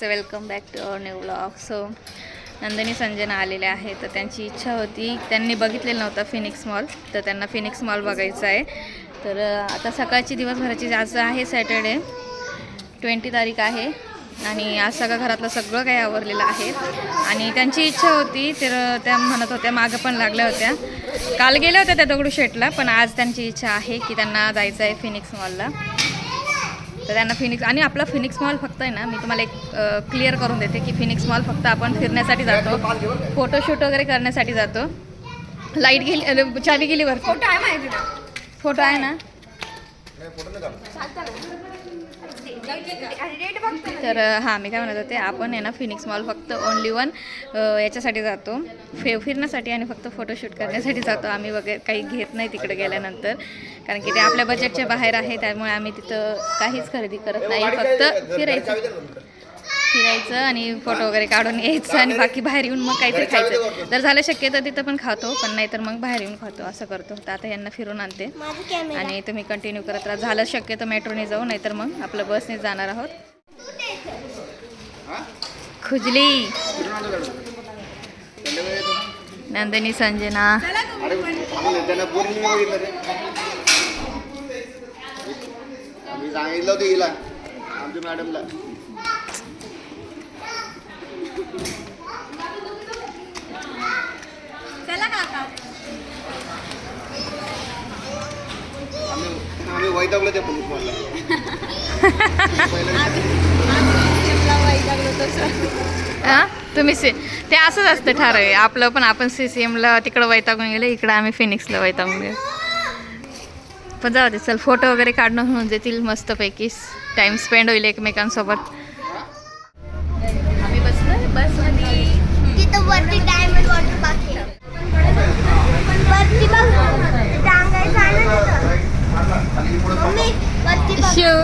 Friends welcome back to our new blog. So Nandini Sanjana आलेले आहे तर त्यांची इच्छा होती त्यांनी बघितलेलं नव्हतं फिनिक्स मॉल तर त्यांना फिनिक्स मॉल बघायचा आहे. तर आता सकाळची दिवसभराची आज आहे सॅटर्डे ट्वेंटी तारीख आहे. आणि आज सगळं घरातलं सगळं काही आवरलेलं आहे. आणि त्यांची इच्छा होती तर त्या म्हणत होत्या मागं पण लागल्या होत्या. काल गेल्या होत्या त्या दगडूशेठला पण आज त्यांची इच्छा आहे की त्यांना जायचं आहे फिनिक्स मॉलला तर त्यांना फिनिक्स आणि आपला फिनिक्स मॉल फक्त आहे ना मी तुम्हाला एक क्लिअर करून देते की फिनिक्स मॉल फक्त आपण फिरण्यासाठी जातो. फोटोशूट वगैरे करण्यासाठी जातो. लाइट गेली चावी गेली वर फोटो आहे माहिती ना फोटो आहे ना रेट बघतो तर हां मी काय म्हणत होते आपण आहे ना फिनिक्स मॉल फक्त ओनली वन याच्यासाठी जातो. फे फिरण्यासाठी आणि फक्त फोटोशूट करण्यासाठी जातो. आम्ही वगैरे काही घेत नाही तिकडे गेल्यानंतर. कारण की ते आपल्या बजेटच्या बाहेर आहे त्यामुळे आम्ही तिथं काहीच खरेदी करत नाही. फक्त फिरायचं. फिरायचं आणि फोटो वगैरे काढून यायचं आणि बाकी बाहेर येऊन मग काहीतरी खायचं. जर झालं शक्य तर तिथं पण खातो पण नाही तर मग बाहेर येऊन खातो असं करतो. तर आता यांना फिरून आणते. आणि तुम्ही कंटिन्यू करत राहा झालं शक्य तर मेट्रोने जाऊ नाहीतर मग आपलं बसने जाणार आहोत. खुजली. नंदिनी संजना. सांगितलं होतं हिला आमच्या मॅडमला चला काका आम्ही आम्ही वैतागलो त्या पोलीस मॉलला हां? तुम्ही सी ते असंच असतं ठराव आहे. आपलं पण आपण सी सी एमला तिकडं वैतागून गेलो इकडं आम्ही फिनिक्सला वैतागून गेलो. पण जाऊ दे चल फोटो वगैरे काढणं होऊन जातील मस्तपैकी. टाईम स्पेंड होईल एकमेकांसोबत. आम्ही बसलो बसमध्ये तिथं वरती डायमंड वॉटर पार्क आहे. वरती बघ टांगायचं आहे ना तिथं मम्मी वरती बघ शिव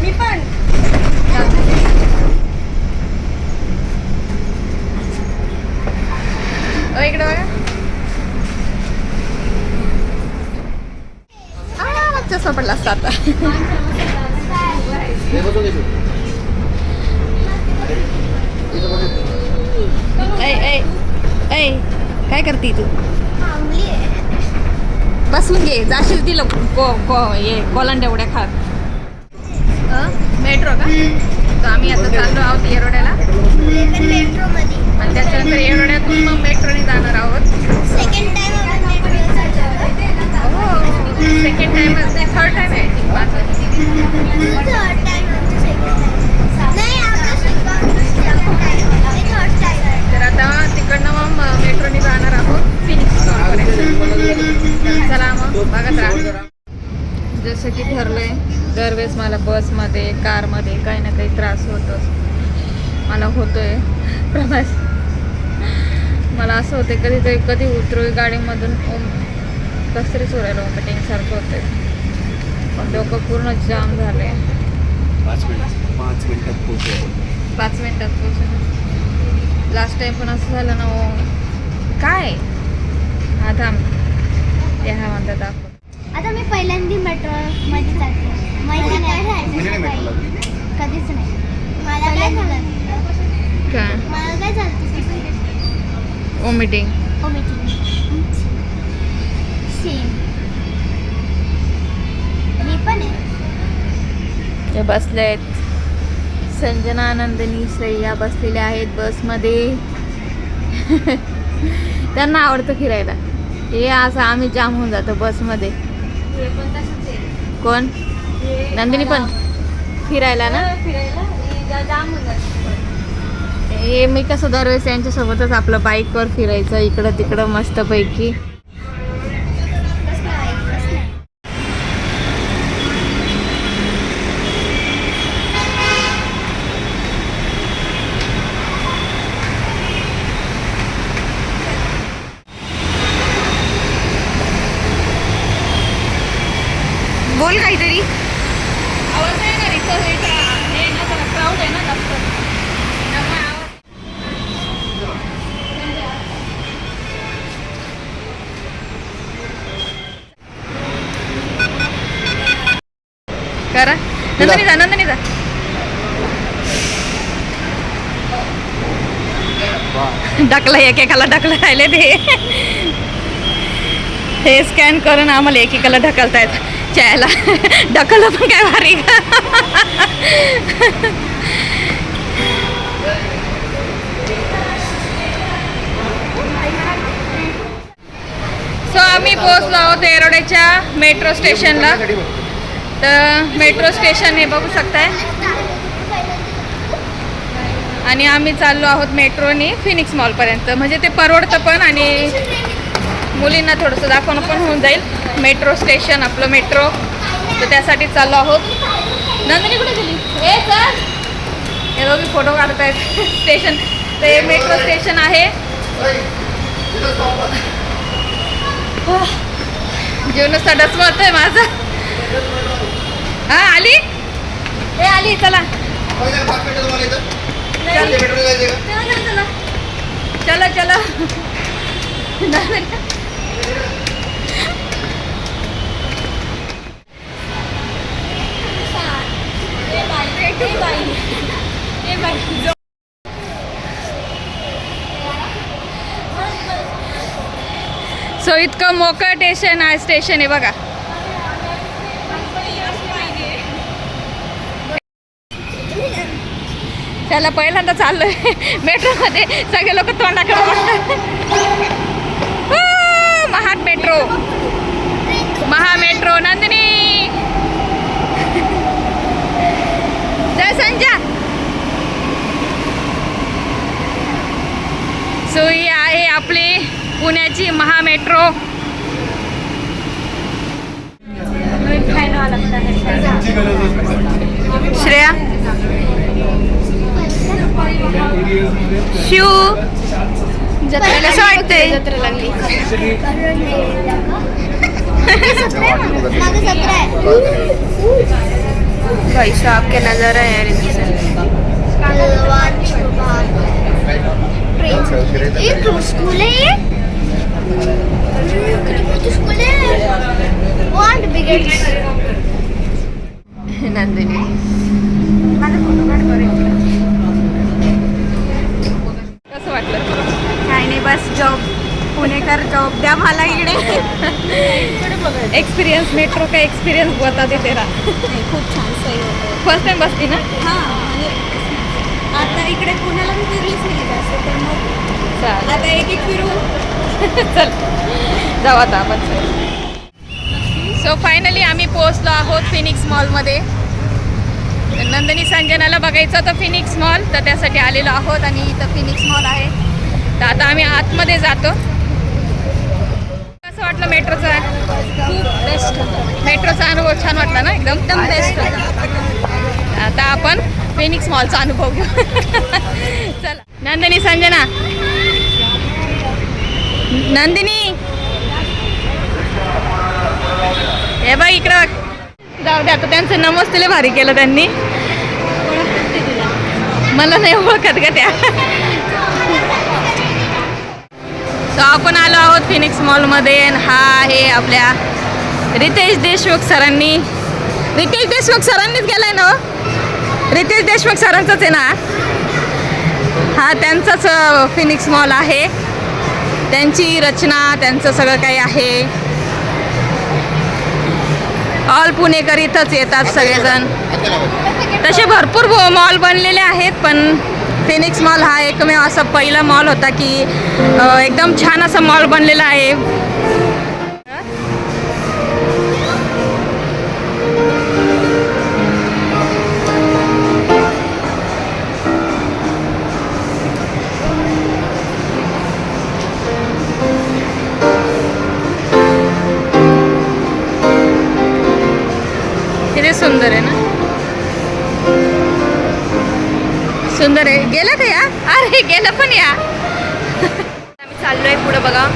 मी पण. इकडे बघा. आ, चष्मा पडला असता आता. बसून घेतो इथं बघ. ऐ ऐ ऐ काय करते तू. बसून घे जाशील तिला. को को ये कोलांड्या उड्या खा. मेट्रो का? तर आम्ही आता चाललो आहोत येरोड्याला. आणि त्याच्यानंतर येरोड्यातून मग मेट्रोने जाणार आहोत. सेकंड टाइम आपण मेट्रो हो सेकंड टाइम थर्ड टाइम आहे. थर्ड टाइम नाही आपला सेकंड टाइम तर आता तिकडनं मग मेट्रोने जाणार आहोत. चला मग बघत राहा. जसं की ठरलंय दरवेळेस मला बसमध्ये कारमध्ये काही ना काही त्रास होतोच. मला होतोय प्रवास. मला असं होते कधीतरी कधी उतरू गाडीमधून ओम कसतरी चोरायला ओमिटिंग सारखं होतंय. पण डोकं पूर्ण जाम झालंय. पाच मिनिट पाच मिनिटात पोहोचू पाच मिनिटात लास्ट टाइम पण असं झालं ना काय? हा थांब ते हा म्हणतात आपण. आता मी पहिल्यांदा मेट्रो मध्ये जाते. माहिती म्हणजे नाही कधीच नाही. मला काय झालं? काय? मला काय झालं ओमिटिंग हो सेम मी पण आहे. ते बसले आहेत संजना नंदिनी श्रेया बसलेल्या आहेत बसमध्ये त्यांना आवडतं फिरायला. हे असं आम्ही जाम होऊन जातो बसमध्ये. कोण? नंदिनी पण? फिरायला ना? हे मी कसं दरवेळेस यांच्यासोबतच आपलं बाईकवर फिरायचं इकडं तिकडं मस्तपैकी. बोल काहीतरी. आवाज आहे ना इथं हे का- ना जरा क्राऊड आहे ना जास्त. त्यामुळे आवाज करा. नंदनी जा नंदनी जा. ढकला एकेकाला ढकला राहिले ते. हे स्कॅन करून आम्हाला एकेकाला ढकलतायत. चायला ढकललं पण काय भारी. सो आम्ही पोहोचलो आहोत येरोड्याच्या मेट्रो स्टेशनला तर मेट्रो स्टेशन हे बघू शकताय. आणि आम्ही चाललो आहोत मेट्रोनी फिनिक्स मॉलपर्यंत म्हणजे ते परवडतं पण आणि मुलींना थोडंसं दाखवणं पण होऊन जाईल. मेट्रो स्टेशन आपलं मेट्रो. तर त्यासाठी चाललो आहोत. नंदिनी कुठे गेली? ए सर हे दोघी फोटो काढतायत. स्टेशन. ते मेट्रो स्टेशन आहे. जीव नुसता आहे माझा. हा आली? हे आली चला. चला. चला चला. सो इतकं मोकळं स्टेशन आहे स्टेशन आहे बघा. त्याला पहिल्यांदा चाललोय. मेट्रोमध्ये सगळे लोक तोंडाकडे बघतात. Metro Maha metro Nandini. जय संजा सो ही आहे आपली पुण्याची महा मेट्रो श्रेया. शिव. जत्रेला कसं वाटतंय. आहे भाई साहब के नजर है यार ये स्कूल है ये स्कूल बिगेट्स नंदिनी वाटलं काय नाही बस जॉब पुणेकर जॉब द्या मला इकडे. एक्सपिरियन्स मेट्रो का एक्सपिरियन्स दे तेरा खूप छान सोय होते फर्स्ट टाइम बसती ना? हां म्हणजे आता इकडे पुण्याला मी फिरलीच नाही जास्त तर मग आता एक एक फिरू चल जाऊ आता आपण. सो फायनली आम्ही पोहोचलो आहोत फिनिक्स मॉलमध्ये तर नंदिनी संजनाला बघायचं होतं फिनिक्स मॉल तर त्यासाठी आलेलो आहोत आणि इथं फिनिक्स मॉल आहे. तर आता आम्ही आतमध्ये जातो. कसं वाटलं मेट्रोचा? खूप बेस्ट मेट्रोचा अनुभव छान वाटला ना एकदम? एकदम बेस्ट होतं. आता आपण फिनिक्स मॉलचा अनुभव घेऊ. चला. नंदिनी संजना. नंदिनी. हे बघ इकडं जाऊ दे आता त्यांचं नमस्तेले भारी केलं त्यांनी. मला नाही ओळखत का त्या. सो आपण आलो आहोत फिनिक्स मॉलमध्ये आणि हा आहे आपल्या रितेश देशमुख सरांनी. रितेश देशमुख सरांनीच गेलाय ना हो? रितेश देशमुख सरांचाच आहे ना? हा त्यांचाच फिनिक्स मॉल आहे. त्यांची रचना त्यांचं सगळं काही आहे. ऑल पुणेकर इथंच येतात सगळेजण. तसे भरपूर मॉल बनलेले आहेत पण फिनिक्स मॉल हा एकमेव असा पहिला मॉल होता की एकदम छान असा मॉल बनलेला आहे. सुंदर आहे. गेला का या? अरे गेलं पण या. आम्ही चाललोय पुढं बघा.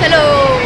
चलो.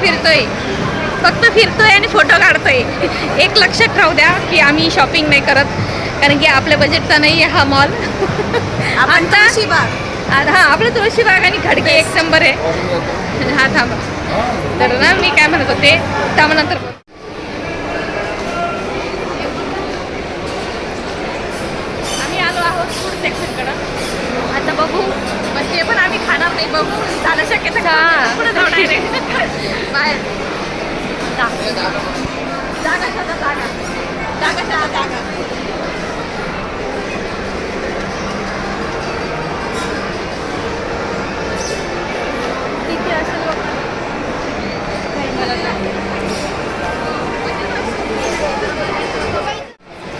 फिरतोय. फक्त फिरतोय आणि फोटो काढतोय. एक लक्षात राहू द्या की आम्ही शॉपिंग नाही करत कारण की आपल्या बजेटचा नाही आहे हा मॉल आता हा आपलं तुळशी बाग आणि खडके एक नंबर आहे. हा थांबा. तर ना मी काय म्हणत होते थांबा नंतर बोल. आम्ही आलो आहोत फूड सेक्शनकडं आता बघू पण ते पण आम्ही खाणार नाही बघू झालं शक्य तर पुढे जाऊ direct. बाहेर जा. जागा शोधा जागा जागा शोधा जागा तिथे असेल बघ. काही मला नाही.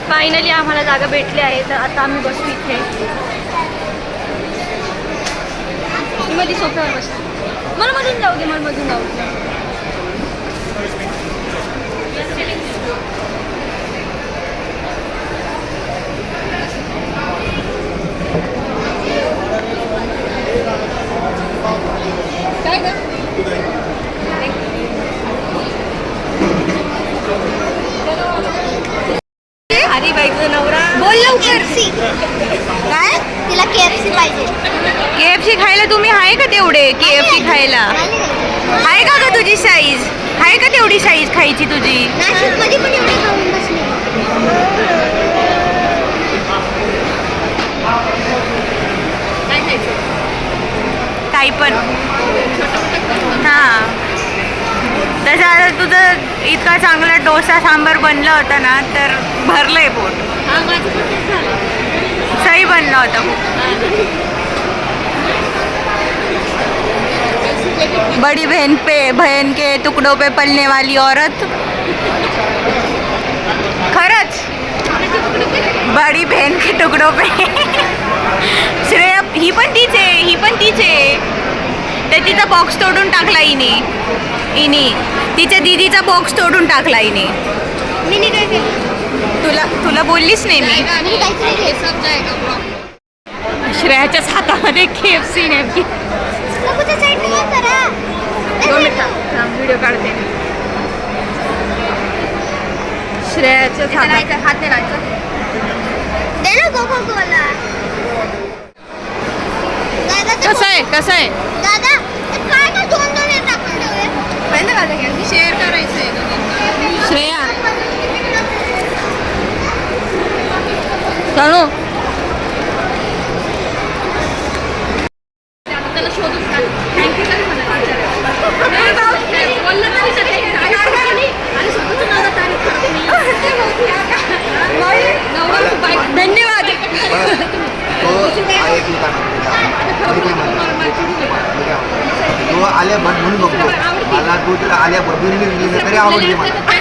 फायनली आम्हाला जागा भेटली आहे तर आता आम्ही बसू इथे मध्ये सोफ्यावर बसते मला मधून जाऊ दे मला मधून जाऊ दे. हरी बाईकचा नवरा. बोल लवकर. काय? तिला केएफसी पाहिजे. के एफ सी खायला तुम्ही आहे का तेवढे के एफ सी खायला? आहे का ग तुझी साईज आहे का तेवढी साईज खायची तुझी? पण एवढे खाऊन बसले. काही पण. हां. तसं आता तुझं इतका चांगला डोसा सांबार बनला होता ना तर भरलंय पोट. सही बनला होता. खूप बड़ी बहन पे बहन के टुकड़ों पे पलने वाली औरत. खरंच? बडी बहन के टुकड़ों पे. श्रेया ही पण तीच आहे ही पण तीच आहे. तर तिचा बॉक्स तोडून टाकला हिने. हिने. तिच्या दीदीचा बॉक्स तोडून टाकला हिने. मी काय केलं तुला तुला बोललीच नाही मी. श्रेयाच्याच हातामध्ये एफ सी नेमकी दोन मिनिटं व्हिडिओ काढते श्रेयाच्याच हातात हात नाही कसं आहे कसं आहे? दादा काय दोन दोन शेअर करायचं श्रेया तणू त्याला शोधून थँक्यू तरी धन्यवाद तो आहे की काय मी काय म्हणतो मी काय म्हणतो? तो आल्या भट म्हणून बघतो मला तू तर आल्या भट जरी लिहिली तरी आवडते मला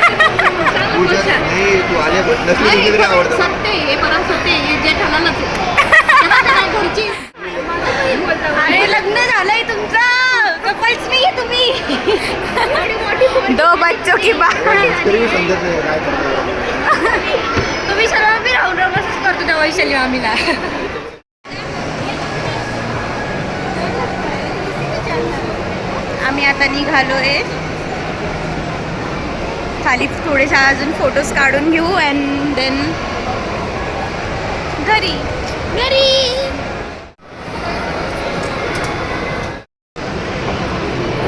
तू जर नाही तू आल्या भट नसली लिहिली तरी आवडतं. मला. सत्य हे परम सत्य हे जे ठरलं घरची. अरे लग्न झालंय तुमचं. कपल्स नाही तुम्ही. दो बच्चों की बात. तरी समजत नाही काय करतो तुम्ही सर्व मी राहून राहून असंच करतो त्या वैशाली आम्हीला आम्ही आता निघालो आहे खाली थोडेशा अजून फोटोज काढून घेऊ अँड देन घरी. घरी.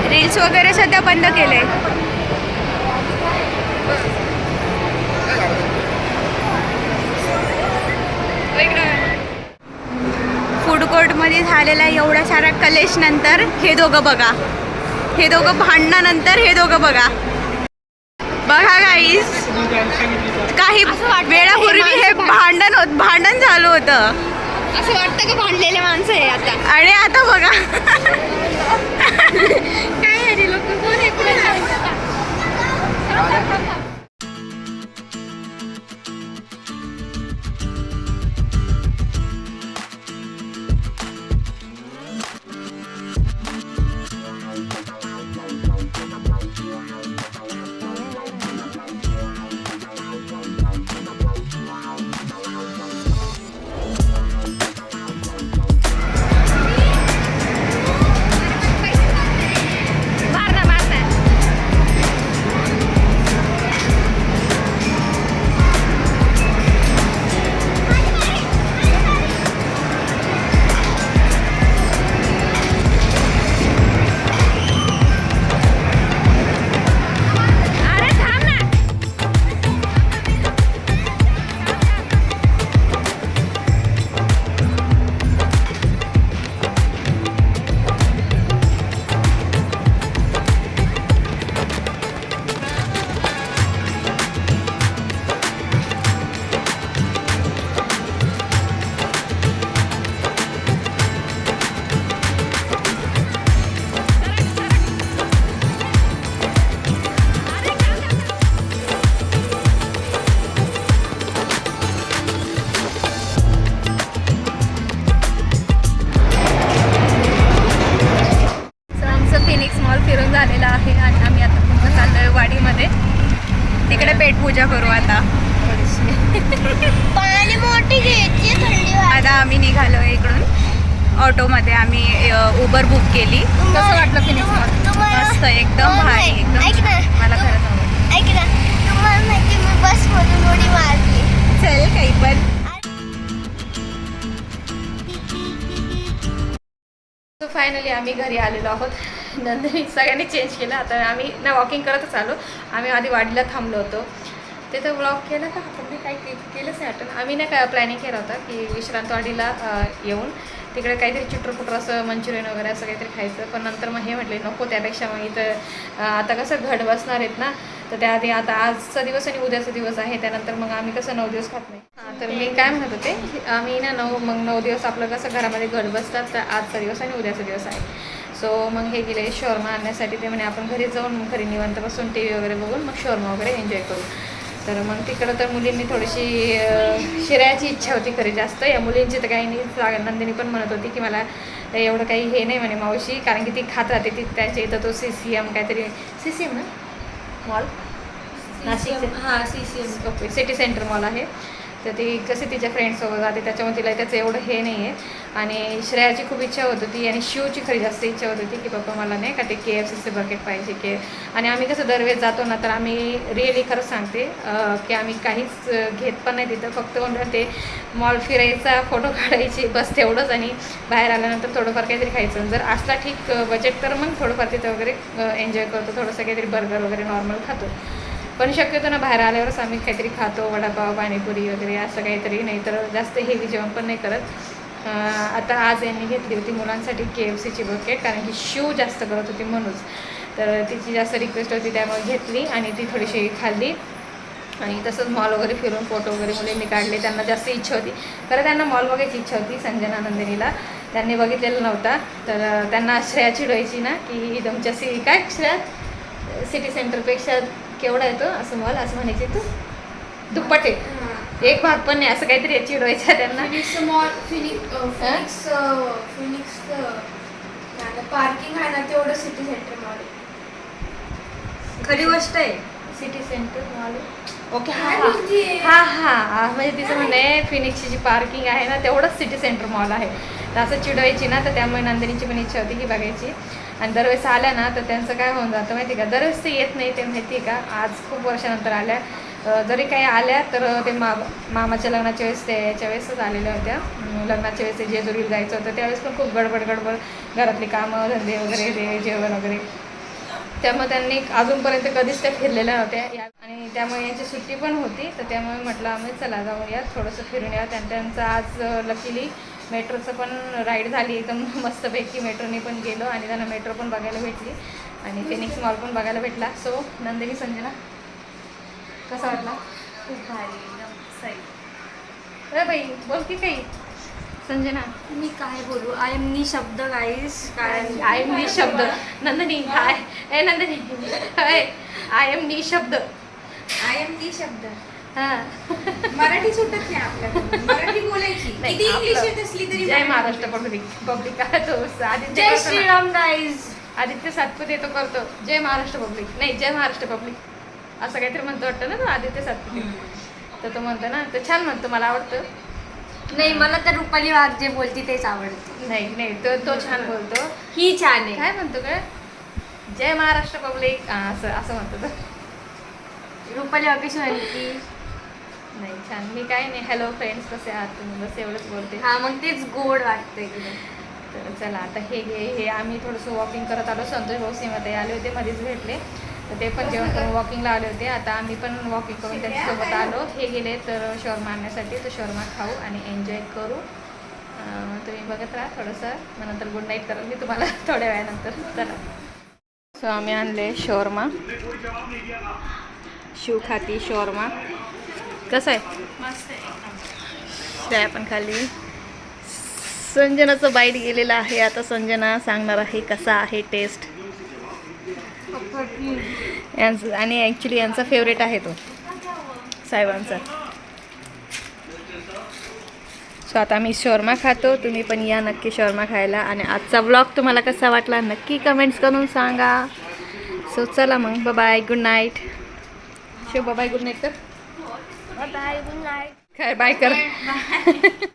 रील्स वगैरे सध्या बंद केले. फूड कोर्टमध्ये झालेला एवढा सारा कलेश नंतर हे दोघं बघा. हे दोघं भांडणानंतर हे दोघं बघा. बघा गाईस काही वेळापूर्वी हे भांडण होत भांडण झालं होतं. असं वाटतं की भांडलेले माणसं आहे आता. आणि आता बघा. काय लोक? कोण फायनली आम्ही घरी आलेलो आहोत. नंतर सगळ्यांनी चेंज केलं. आता आम्ही ना वॉकिंग करतच आलो. आम्ही आधी वाडीला थांबलो होतो. तिथं ब्लॉग केला का? आपण मी काही केलंच नाही आठवण आम्ही नाही काय प्लॅनिंग केला होता की विश्रांतवाडीला येऊन तिकडे काहीतरी चित्रपुटर असं मंचुरियन वगैरे असं काहीतरी खायचं. पण नंतर मग हे म्हटले नको त्यापेक्षा मग इथं आता कसं घड बसणार आहेत ना तर त्याआधी आता आजचा दिवस आणि उद्याचा दिवस आहे. त्यानंतर मग आम्ही कसं नऊ दिवस खात नाही. हां तर मी काय म्हणत होते आम्ही ना नऊ मग नऊ दिवस आपलं कसं घरामध्ये घड बसतात तर आजचा दिवस आणि उद्याचा दिवस आहे. सो मग हे गेले शॉर्मा आणण्यासाठी. ते म्हणे आपण घरी जाऊन मग घरी निवांत बसून टी व्ही वगैरे बघून मग शॉर्मा वगैरे एन्जॉय करू. तर मग तिकडं तर मुलींनी थोडीशी शिरायची इच्छा होती खरी जास्त. या मुलींची तर काही नाही. नंदिनी पण म्हणत होती की मला एवढं काही हे नाही म्हणे मावशी कारण की ती खात राहते. ती त्याच्या इथं तो सी सी एम काहीतरी सी सी एम ना? मॉल नाशिक हां C C M okay city centre mall आहे. तर ती कशी तिच्या फ्रेंडसोबत जाते त्याच्यामुळे तिला त्याचं एवढं हे नाही आहे आणि श्रेयाची खूप इच्छा होत होती आणि शिवची खरी जास्त इच्छा होत होती की पप्पा मला नाही का ते के एफ सीचं बकेट पाहिजे के आणि आम्ही कसं दरवेळेस जातो ना तर आम्ही रिअली खरंच सांगते की आम्ही काहीच घेत पण नाही तिथं. फक्त म्हणलं ते मॉल फिरायचा फोटो काढायची बस तेवढंच आणि बाहेर आल्यानंतर थोडंफार काहीतरी खायचं. जर असला ठीक बजेट तर मग थोडंफार तिथं वगैरे एन्जॉय करतो थोडंसं काहीतरी बर्गर वगैरे नॉर्मल खातो. पण शक्यतो ना बाहेर आल्यावरच आम्ही काहीतरी खातो वडापाव पाणीपुरी वगैरे असं काहीतरी नाही तर जास्त हेवी जेवण पण नाही करत. आता आज यांनी घेतली होती मुलांसाठी के एफ सीची बकेट कारण की शिव जास्त करत होती म्हणूनच तर तिची जास्त रिक्वेस्ट होती त्यामुळे घेतली आणि ती थोडीशी खाल्ली. आणि तसंच मॉल वगैरे फिरून फोटो वगैरे मुलींनी काढले त्यांना जास्त इच्छा होती. खरं त्यांना मॉल बघायची इच्छा होती संजना नंदिनीला. त्यांनी बघितलेला नव्हता. तर त्यांना श्रेया चिडवायची ना की तुमच्या सी काय? श्रेया सिटी सेंटरपेक्षा केवढा येतो? असं मॉल असं म्हणायचे तू दुप्पट आहे. एक भाग पण नाही असं काहीतरी चिडवायचं त्यांना. Phoenix mall Phoenix Phoenix parking आहे ना तेवढं सिटी सेंटर मॉल खरी गोष्ट आहे. सिटी सेंटर मॉल ओके हा हा? हा म्हणजे तिचं म्हणणे फिनिक्सची जी पार्किंग आहे ना तेवढंच सिटी सेंटर मॉल आहे. तर असं चिडवायची ना तर त्यामुळे नंदिनीची पण इच्छा होती की बघायची. आणि दरवेळेस आल्या ना तर त्यांचं काय होऊन जातं माहिती का? दरवेळेस ते येत नाही ते माहिती आहे का? आज खूप वर्षानंतर आल्या. जरी काही आल्या तर ते मा मामाच्या लग्नाच्या वेळेस ते याच्या वेळेसच आलेल्या होत्या. लग्नाच्या वेळेस ते जेजुरीला जायचं होतं. त्यावेळेस पण खूप गडबड गडबड. घरातली कामं धंदे वगैरे हे जेवण वगैरे. त्यामुळे त्यांनी अजूनपर्यंत कधीच त्या फिरलेल्या नव्हत्या. या- आणि त्यामुळे यांची सुट्टी पण होती. तर त्यामुळे म्हटलं आम्ही चला जाऊया थोडंसं फिरून या. त्यां त्यांचं आज लकीली मेट्रोचं पण राईड झाली एकदम मस्तपैकी मेट्रोने पण गेलो आणि त्यांना मेट्रो पण बघायला भेटली. आणि फिनिक्स मॉल पण बघायला भेटला. सो नंदिनी संजना कसा वाटला? खूप भारी एकदम सही अरे बाई बोल की काही. संजना. मी काय बोलू? आय एम नी शब्द गाईस कारण आय एम नी शब्द. नंदिनी हाय ए नंदिनी. हाय आय एम नी शब्द. आय एम नी शब्द. मराठी सुटत नाही मराठी बोलायची. किती इंग्लिश येत असली तरी जय महाराष्ट्र पब्लिक. पब्लिक आहे तो. आदित्य जय. श्रीराम गाईज आदित्य सातपुते तो करतो. जय महाराष्ट्र पब्लिक. नाही जय महाराष्ट्र पब्लिक. असं काहीतरी म्हणतो वाटतं ना तो आदित्य सातपुते. तर तो म्हणतो ना तर छान म्हणतो मला आवडतं. नाही मला तर रुपाली वाघ जे बोलती तेच आवडते. नाही नाही तो तो छान बोलतो. ही छान आहे. काय म्हणतो काय जय महाराष्ट्र पब्लिक. असं असं म्हणतो तो. रुपाली वाघ कशी म्हणती? नाही छान. मी काय नाही हॅलो फ्रेंड्स कसे आहात तुम्ही? बस एवढंच बोलते. हा मग तेच गोड वाटतं तर चला आता हे घे हे आम्ही थोडंसं वॉकिंग करत आलो. संतोष भाऊ सीमाताई आले होते मध्येच भेटले. तर ते पण जेवण करून वॉकिंगला आले होते. आता आम्ही पण वॉकिंग करून त्यांच्यासोबत आलो. हे गेले तर शॉर्मा आणण्यासाठी. तर शॉर्मा खाऊ आणि एन्जॉय करू. तुम्ही बघत राहा थोडंसं. मग नंतर गुड नाईट कराल मी तुम्हाला थोड्या वेळानंतर. चला. सो आम्ही आणले शॉर्मा. शिव खाती शॉर्मा. कसं आहे? त्या पण खाली. संजनाचं बाईट गेलेलं आहे. आता संजना सांगणार आहे कसा आहे टेस्ट यांचं आणि ॲक्च्युली यांचा फेवरेट आहे तो. साहेबांचा. सो आता मी शॉर्मा खातो. तुम्ही पण या नक्की शॉर्मा खायला. आणि आजचा व्लॉग तुम्हाला कसा वाटला नक्की कमेंट्स करून सांगा. सो चला मग. Bye good night Shiv bye good night तर बाय गुड नाईट काय बाय कर